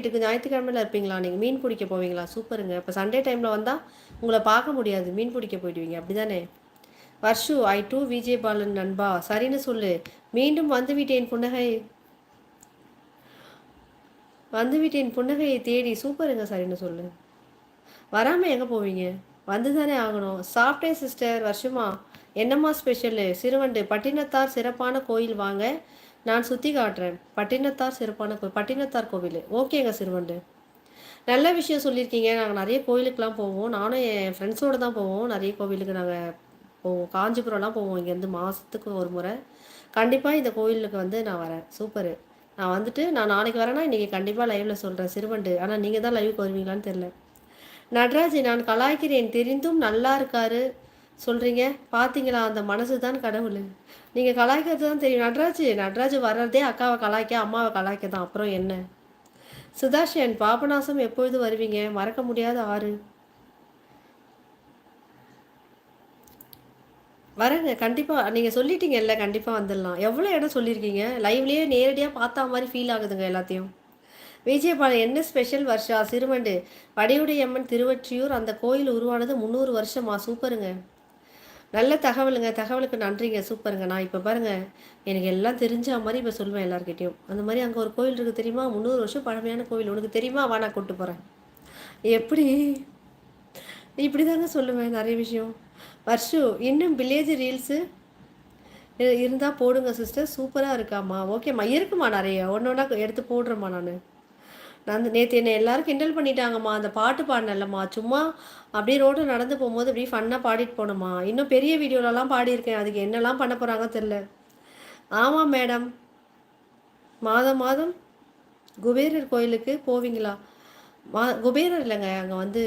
வீட்டுக்கு ஞாயிற்றுக்கிழமையில் இருப்பீங்களா? நீங்கள் மீன் பிடிக்க போவீங்களா? சூப்பருங்க. இப்போ சண்டே டைமில் வந்தால் உங்களை பார்க்க முடியாது. மீன் பிடிக்க போயிடுவீங்க. அப்படி தானே வர்ஷு ஐ டூ விஜய் பாலன் நண்பா. சரின்னு சொல்லு. மீண்டும் வந்து விட்டேன் புன்னகை. வந்து விட்டேன் புன்னகையை தேடி. சூப்பருங்க சரின்னு சொல்லு. வராமல் எங்கே போவீங்க? வந்து தானே ஆகணும். சாப்பிட்டேன் சிஸ்டர் வருஷமா என்னம்மா ஸ்பெஷலு சிறுவண்டு. பட்டினத்தார் சிறப்பான கோயில் வாங்க. நான் சுற்றி காட்டுறேன். பட்டினத்தார் சிறப்பான கோயில் பட்டினத்தார் கோவில். ஓகேங்க சிறுவண்டு. நல்ல விஷயம் சொல்லியிருக்கீங்க. நாங்கள் நிறைய கோயிலுக்கெலாம் போவோம். நானும் என் ஃப்ரெண்ட்ஸோடு தான் போவோம். நிறைய கோவிலுக்கு நாங்கள் போவோம். காஞ்சிபுரம்லாம் போவோம் இங்கேருந்து மாதத்துக்கு ஒரு முறை. கண்டிப்பாக இந்த கோயிலுக்கு வந்து நான் வரேன். சூப்பரு நான் வந்துட்டு நான் நாளைக்கு வரேன்னா இன்றைக்கி கண்டிப்பாக லைவில் சொல்கிறேன் சிறுவண்டு. ஆனால் நீங்கள் தான் லைவுக்கு வருவீங்களான்னு தெரில நடராஜ் நான் கலாய்க்கிறேன். தெரிந்தும் நல்லா இருக்காரு. சொல்கிறீங்க பார்த்தீங்களா அந்த மனசு தான் கடவுள். நீங்கள் கலாய்க்கிறது தான் தெரியும். நடராஜ் நடராஜ் வர்றதே அக்காவை கலாய்க்க அம்மாவை கலாய்க்க தான் அப்புறம் என்ன? சுதாஷன் பாபநாசம் எப்பொழுது வருவீங்க? மறக்க முடியாத ஆறு. வரேங்க. கண்டிப்பாக நீங்கள் சொல்லிட்டீங்கல்ல கண்டிப்பாக வந்துடலாம். எவ்வளோ இடம் சொல்லியிருக்கீங்க? லைவ்லேயே நேரடியாக பார்த்தா மாதிரி ஃபீல் ஆகுதுங்க எல்லாத்தையும். விஜயபாலம் என்ன ஸ்பெஷல் வருஷா? சிறுவண்டு. வடிவுடையம்மன் திருவற்றியூர் அந்த கோயில் உருவானது முந்நூறு வருஷமா? சூப்பருங்க. நல்ல தகவலுங்க. தகவலுக்கு நன்றிங்க. சூப்பருங்க. நான் இப்போ பாருங்கள் எனக்கு எல்லாம் தெரிஞ்ச மாதிரி இப்போ சொல்லுவேன் எல்லாருக்கிட்டையும் அந்த மாதிரி அங்கே ஒரு கோயில் இருக்குது தெரியுமா? முந்நூறு வருஷம் பழமையான கோயில் உனக்கு தெரியுமா? வா நான் கூப்பிட்டு போகிறேன் எப்படி? இப்படி தாங்க சொல்லுவேன் நிறைய விஷயம். வருஷம் இன்னும் வில்லேஜ் ரீல்ஸு இருந்தால் போடுங்க சிஸ்டர் சூப்பராக இருக்காம்மா ஓகேம்மா இருக்குமா நிறைய? ஒன்று ஒன்றா எடுத்து போடுறேம்மா நான். நான் நேற்று என்னை எல்லோரும் கிண்டல் பண்ணிட்டாங்கம்மா அந்த பாட்டு பாடினல்லம்மா சும்மா அப்படியே ரோட்டில் நடந்து போகும்போது அப்படியே ஃபன்னாக பாடிட்டு போனோம்மா. இன்னும் பெரிய வீடியோலலாம் பாடியிருக்கேன். அதுக்கு என்னெல்லாம் பண்ண போகிறாங்க தெரில. ஆமாம் மேடம். மாதம் மாதம் குபேரர் கோயிலுக்கு போவீங்களா? மா குபேரர் இல்லைங்க. அங்கே வந்து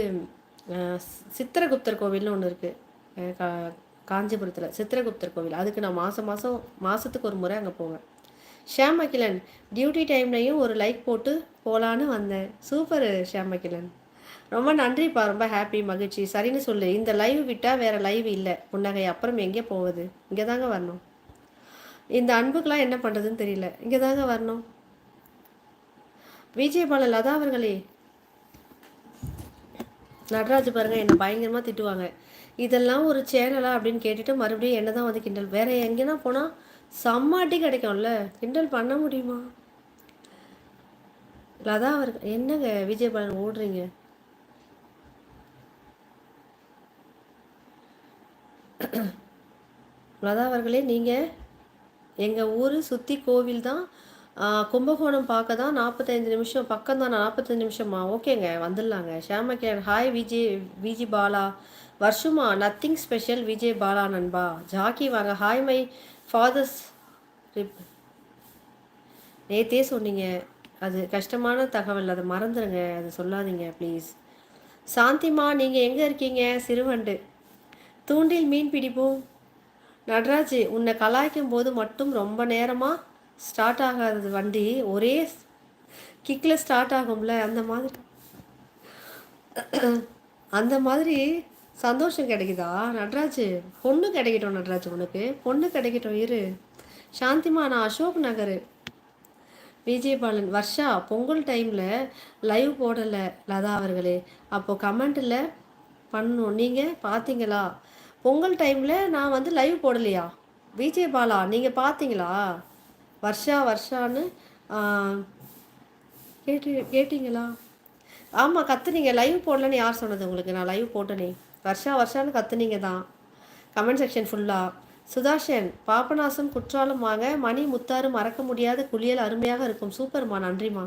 சித்திரகுப்தர் கோவில்னு ஒன்று இருக்குது கா காஞ்சிபுரத்தில். சித்திரகுப்தர் கோவில். அதுக்கு நான் மாதம் மாதம் மாதத்துக்கு ஒரு முறை அங்கே போவேன். ஷியாம் அகிலன். டியூட்டி டைம்லையும் ஒரு லைக் போட்டு போகலான்னு வந்தேன். சூப்பர் ஷியாம் அகிலன். ரொம்ப நன்றிப்பா ரொம்ப ஹாப்பி மகிழ்ச்சி. சரின்னு சொல்லு. இந்த லைவ் விட்டால் வேறு லைவ் இல்லை. புன்னகை அப்புறம் எங்கே போகுது? இங்கே தாங்க வரணும். இந்த அன்புக்கெலாம் என்ன பண்ணுறதுன்னு தெரியல. இங்கே தாங்க வரணும் விஜயபாலன் லதா அவர்களே. நடராஜ் பாருங்க என்னை பயங்கரமாக திட்டுவாங்க. இதெல்லாம் ஒரு சேனலா அப்படின்னு கேட்டுட்டு மறுபடியும் என்ன தான் வந்து கிண்டல். வேற எங்கேனா போனால் செம்மாட்டி கிடைக்கும்ல. கிண்டல் பண்ண முடியுமா? லதா அவர் என்னங்க விஜயபாலன் ஓடுறீங்க? லதா அவர்களே நீங்கள் எங்கள் ஊர் சுற்றி கோவில் தான் கும்பகோணம் பார்க்க தான் நாற்பத்தைந்து நிமிஷம் பக்கம் தான் நாற்பத்தஞ்சு நிமிஷமா? ஓகேங்க வந்துடலாங்க. ஷியாமக்கிரன் ஹாய் விஜய் விஜி பாலா. வருஷமா நத்திங் ஸ்பெஷல் விஜய் பாலா நண்பா. ஜாக்கி வாங்க. ஹாய் மை ஃபாதர்ஸ் ரிப் நேத்தே சொன்னீங்க அது கஷ்டமான தகவல். அதை மறந்துடுங்க அது சொல்லாதீங்க ப்ளீஸ் சாந்திமா நீங்கள் எங்கே இருக்கீங்க? சிறுவண்டு. தூண்டில் மீன் பிடிப்போம். நட்ராஜ் உன்னை கலாய்க்கும் போது மட்டும் ரொம்ப நேரமாக ஸ்டார்ட் ஆகாதது வண்டி. ஒரே கிக்கில் ஸ்டார்ட் ஆகும்ல அந்த மாதிரி. அந்த மாதிரி சந்தோஷம் கிடைக்குதா? நட்ராஜ் பொண்ணு கிடைக்கட்டும் நட்ராஜ் உனக்கு. பொண்ணு கிடைக்கட்டும் இரு. சாந்திமா நான் அசோக் நகர். விஜயபாலன் வர்ஷா பொங்கல் டைமில் லைவ் போடலை லதா அவர்களே. அப்போது கமெண்ட்டில் பண்ணணும் நீங்கள் பார்த்தீங்களா பொங்கல் டைமில் நான் வந்து லைவ் போடலையா? விஜயபாலா நீங்கள் பார்த்தீங்களா வர்ஷா வர்ஷான்னு கேட்டு கேட்டிங்களா? ஆமாம் கத்துனீங்க. லைவ் போடலன்னு யார் சொன்னது உங்களுக்கு? நான் லைவ் போட்டேனே. வருஷா வருஷான்னு கத்துனீங்க தான். கமெண்ட் செக்ஷன் ஃபுல்லாக சுதாஷன் பாபநாசம் வாங்க. மணி முத்தாறு மறக்க முடியாத குளியல் அருமையாக இருக்கும். சூப்பர்மா நன்றிம்மா.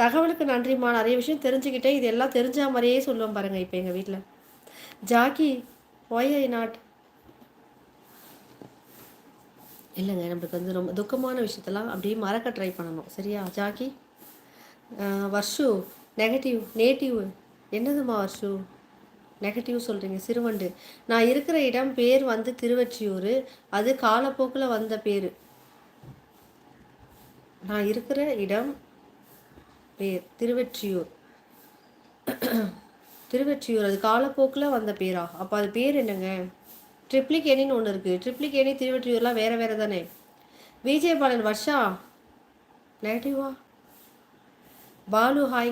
தகவலுக்கு நன்றிம்மா. நிறைய விஷயம் தெரிஞ்சுக்கிட்டேன். இது எல்லாம் தெரிஞ்ச மாதிரியே சொல்லுவோம் பாருங்கள் இப்போ எங்கள் வீட்டில் ஜாக்கி ஒய் ஐ நாட் இல்லைங்க நம்மளுக்கு வந்து ரொம்ப துக்கமான விஷயத்தெல்லாம் அப்படியே மறக்க ட்ரை பண்ணணும். சரியா ஜாக்கி வர்ஷு நெகட்டிவ் நேட்டிவ் என்னதுமா வர்ஷு? நெகட்டிவ் சொல்கிறீங்க சிறுவண்டு. நான் இருக்கிற இடம் பேர் வந்து திருவற்றியூர். அது காலப்போக்கில் வந்த பேர். நான் இருக்கிற இடம் பேர் திருவற்றியூர். திருவற்றியூர் அது காலப்போக்கில் வந்த பேரா? அப்போ அது பேர் என்னங்க? ட்ரிப்ளிகேனின்னு ஒன்று இருக்குது ட்ரிப்ளிகேனி திருவற்றியூர்லாம் வேறு வேறு தானே விஜயபாலன் வர்ஷா? நெகட்டிவா பாலு ஹாய்